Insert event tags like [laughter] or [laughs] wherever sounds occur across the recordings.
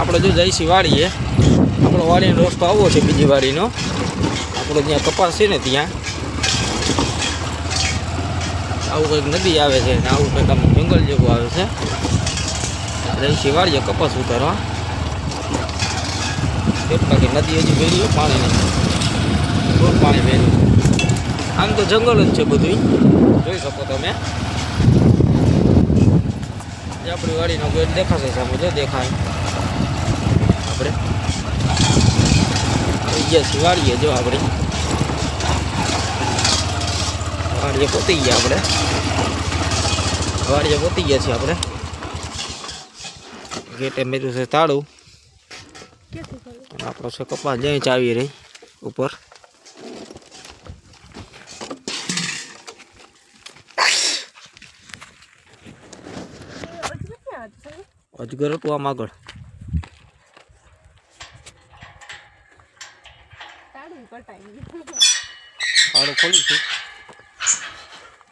આપણે જો જઈશી વાડીએ, આપણો વાડીનો રસ્તો આવો છે બીજી વાળીનો આપણો જ્યાં કપાસ છે ને ત્યાં. આવું કંઈક નદી આવે છે ને આવું કંઈક આમ જંગલ જેવું આવે છે. જઈશી વાડીએ કપાસ ઉતારવા. બાકી નદી હજી વેરી પાણી નહીં પાણી વેરી આમ તો જંગલ જ છે બધું જોઈ શકો તમે. આપણી વાડીનો ગેટ દેખાશે સામે, જો દેખાય આપણે આવી ગયા છીએ, વાડીએ જો આપણે. વાડીએ પોતી ગયા આપણે. વાડીએ પોતી ગયા છીએ આપણે. ગેટે મેર્યું છે તાળું. આપણો છે કપાસ જઈ ચાવી રહી, ઉપર. અજગર હતું આમ આગળ. ફાળો ખોલી છે.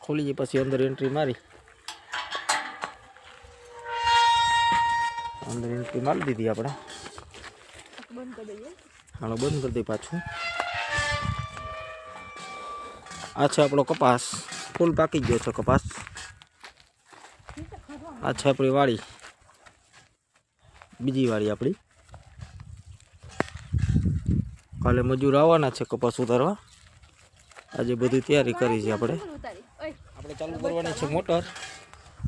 ખોલી જાય પછી અંદર એન્ટ્રી મારી. અંદર એન્ટ્રી મારી દીધી આપણે. હાલો બંધ કરી દઈએ પાછું. આ છે આપણો કપાસ. ફૂલ પાકી ગયો છે કપાસ. આ છે આપણી વાડી બીજી વાડી આપણી. કાલે મજૂર આવવાના છે કપાસ ઉતારવા. આજે બધી તૈયારી કરી છે આપણે. આપણે ચાલુ કરવાની છે મોટર.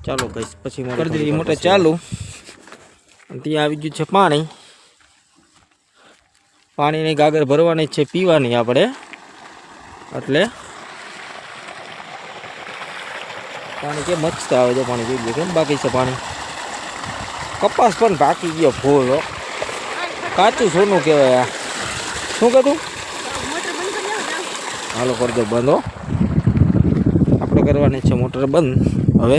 ચાલો કહીશ પછી કરી દીધી મોટર ચાલુ. ત્યાં આવી ગયું છે પાણી. પાણીની ગાગર ભરવાની છે પીવાની આપણે. એટલે પાણી કે મસ્ત આવે છે પાણી જોઈ ગયું કેમ બાકી છે પાણી? કપાસ પણ બાકી ગયો ફૂલ કાચું સોનું કહેવાય આ. શું કહેતું હાલો કરી દો બંધ હો. આપણે કરવાની છે મોટર બંધ. હવે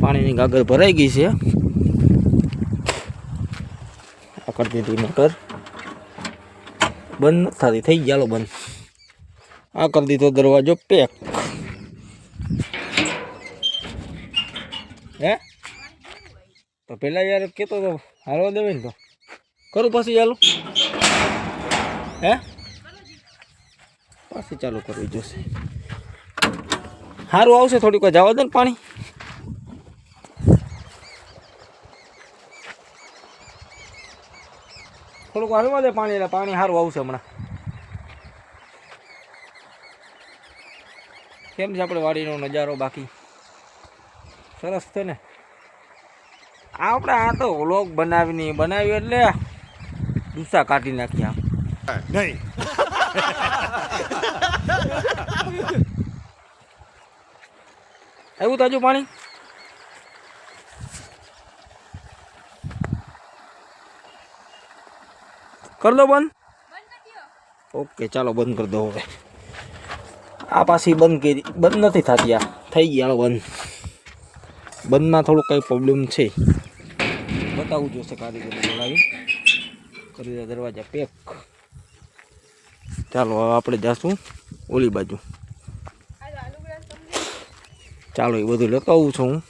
પાણીની ગાગર ભરાઈ ગઈ છે. આ કરી દીધી મોટર. બંધ નથી થતી. થઈ ગયા બંધ. આ કરી દીધો દરવાજો પેક. હે? તો પેલા યાર કેતો તો હારવા દેવે ને તો. કરું પછી ચાલુ હે? પાછી ચાલુ કરવી જોશે. સારું આવશે થોડીક વાર જવા દે ને પાણી. થોડુંક હલવા દે પાણી એટલે પાણી સારું આવશે હમણાં. કેમ છે આપણે વાડીનો નજારો બાકી? સરસ છે ને? આપણે આ તો વ્લોગ બનાવીને બનાવ્યો એટલે દુસા કાઢી નાખ્યા. નહીં. આવ્યું તાજુ પાણી. કર દો બંધ. ઓકે, ચાલો બંધ કરી દો હવે. આ પાછી બંધ કરી, બંધ નથી થતી આ. થઈ ગયા બંધ. બંધમાં થોડું કંઈ પ્રોબ્લેમ છે. બતાવવું જોશે કારીગર બોલાવી કરી દરવાજા, પેક. ચાલો હવે આપણે જાશું ઓલી બાજુ. ચાલો એ બધું લેતો આવું છું હું.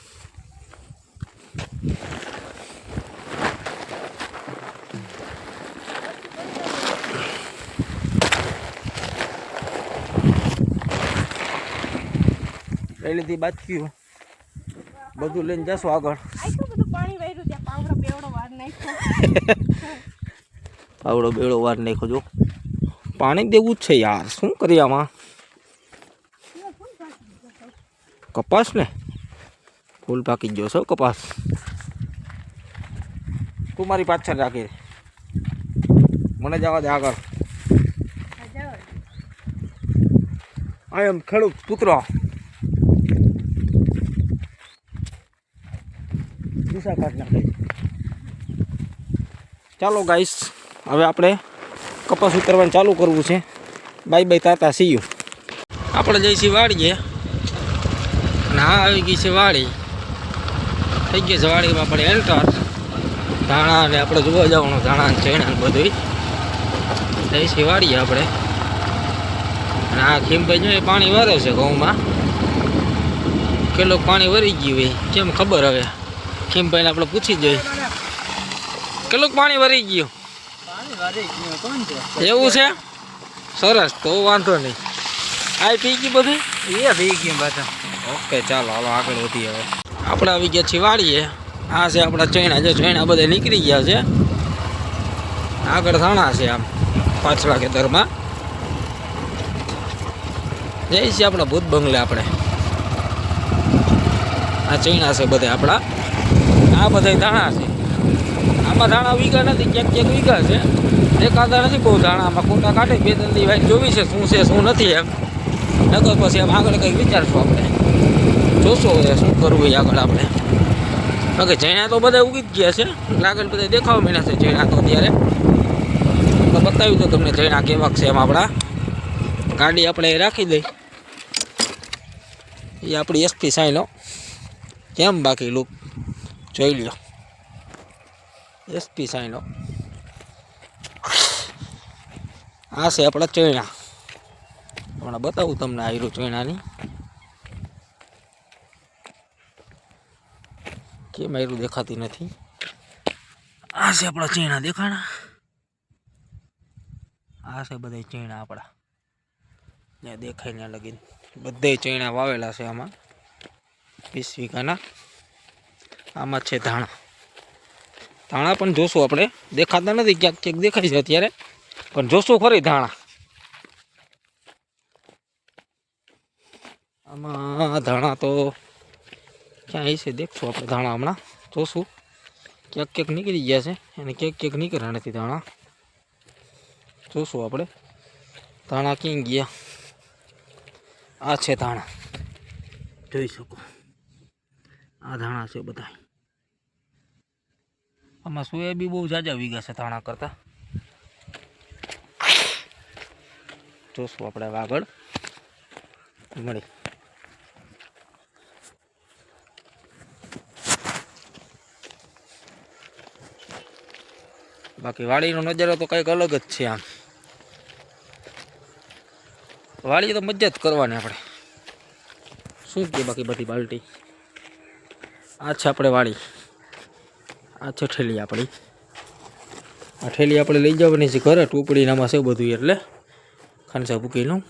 લઈ લીધી બાજકીઓ બધું લઈને જશું આગળ. પાવડો બેવડો વાર નાખો [laughs] જો. પાણી દેવું જ છે યાર. શું કરીએ આમાં? કપાસ ને? ફૂલ પાકી ગયો છો કપાસ. તું મારી પાછળ રાખી. મને જવા દે આગળ. આઈ એમ ખેડૂત પુત્ર દિશા કાઢ નાખે ચાલો ગાઈસ, હવે આપણે કપાસ ઉતરવાનું ચાલુ કરવું છે. બાય બાય તાતા સીયુ આપણે જઈશી વાડીએ. અને હા આવી ગઈ છે વાડી. થઈ ગઈ છે વાડીમાં આપણે એન્ટર. ધાણા ને આપણે જોવા જવાનું, ધાણા ને ચણા બધું જઈશી વાડીએ આપણે. અને આ ખીમભાઈ જોઈએ પાણી વરે છે ઘઉંમાં. કેટલું પાણી વરી ગયું હોય, કેમ ખબર હવે? ખીમભાઈને આપણે પૂછી જોઈએ. કેટલુંક પાણી વરી ગયું? એવું છે? સરસ તો વાંધો નહીં. આ પી ગયું બધું? એ પી ગયું બધા ઓકે ચાલો હાલો આગળ વધીએ હવે. આપણે આવી ગયા છીએ વાડીએ આ છે આપણા ચૈણા જે ચૈણા બધા નીકળી ગયા છે. આગળ થાણા છે આમ પાછલા ખેતરમાં જઈએ છે આપણા ભૂત બંગલે આપણે. આ ચૈણા છે બધા આપણા. આ બધા ધાણા છે. આમાં ધાણા વીઘા નથી, ક્યાંક ક્યાંક વીઘા છે. દેખાતા નથી બહુ ધાણા, આમાં ખોટા કાઢે, બે ત્રણ દી વાઈટ જોવી છે, શું છે, શું નથી એમ. નકર પછી એમ આગળ કંઈક વિચારશું આપણે. જોશો હવે શું કરવું એ આગળ આપણે. બાકી ચૈણા તો બધા ઉગી જ ગયા છે. આગળ બધા દેખાવા માંડ્યા છે ચૈણા તો અત્યારે. તો બતાવ્યું તો તમને ચૈણા કેવાક છે એમ આપણા. ગાડી આપણે રાખી દઈ. એ આપણી એસપી સાઈનો કેમ બાકી લુક જોઈ લ્યો. એસપી સાઈનો. આ છે આપણા ચૈણા. હમણાં બતાવું તમને આયરું ચણાની. કેમ આયરું દેખાતી નથી? આ છે આપણા ચીણા, દેખાણા? આ છે બધા ચીણા આપણા. ત્યાં દેખાય ને લગીન. બધે ચૈણા વાવેલા છે આમાં. વીસ વીઘાના. આમાં છે ધાણા. ધાણા પણ જોશું આપણે. દેખાતા નથી, ક્યાંક ક્યાંક દેખાય છે અત્યારે. પણ જોશું ખરી ધાણા. આમાં ધાણા તો ક્યાં છે, દેખશું આપણે ધાણા હમણાં. જોશું. ક્યાંક ક્યાંક નીકળી ગયા છે, અને ક્યાંક ક્યાંક નીકળ્યા નથી ધાણા. જોશું આપણે. ધાણા ક્યાં ગયા? આ છે ધાણા. જોઈ શકો. આ ધાણા છે બધા આમાં સોયાબી બહુ જાજા વીઘા છે ધાણા કરતાં. જોશું આપણે આગળ. મળી બાકી વાડીનો નજારો તો કંઈક અલગ જ છે આમ. વાડી તો મજા જ કરવાની આપણે. શું કે બાકી બધી બાલટી? આ છે આપણે વાડી. આ છે ઠેલી આપણી. આ ઠેલી આપણે લઈ જવાની છે ઘરે, ટૂપડી નામાં છે બધું એટલે ખાંસા ભૂકી લઉં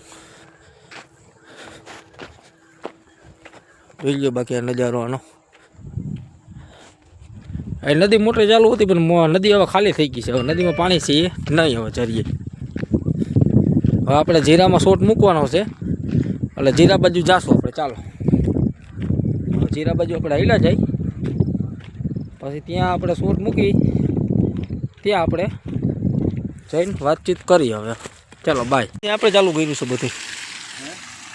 જોઈ લો બાકી આ નજારો આનો. એ નદી મોટર ચાલુ હતી પણ નદી હવે ખાલી થઈ ગઈ છે. હવે નદીમાં પાણી છે એ નહીં હવે ચરીએ. હવે આપણે જીરામાં શોટ મૂકવાનો છે. એટલે જીરા બાજુ જાશું આપણે, ચાલો. જીરા બાજુ આપણે હિલા જાય. પછી ત્યાં આપણે સૂટ મૂકી, ત્યાં આપણે જઈને વાતચીત કરી હવે. ચાલો બાય ત્યાં આપણે ચાલુ કર્યું છે બધું.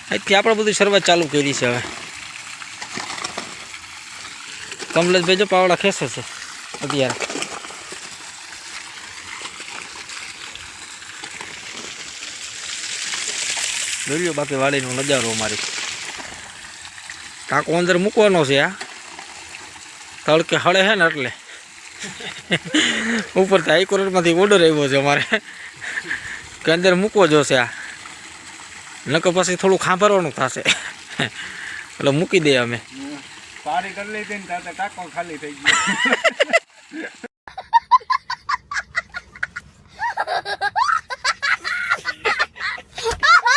અહીંથી આપણે બધી શરૂઆત ચાલુ કરી છે હવે. કમલેશભાઈ જો પાવડા ખેંચે છે અત્યારે. જોઈ બાકી વાડીનો નજારો અમારી. ટાંકો અંદર મૂકવાનો છે આ. તડકે હળે છે ને એટલે. ઉપર તો હાઈકોર્ટમાંથી ઓર્ડર આવ્યો છે અમારે. કે અંદર મૂકવો જોશે આ. નકર પછી થોડું ખાંભરવાનું થશે. એટલે મૂકી દઈએ અમે. પારી કરી લીધી ને ખાલી થઈ ગયો.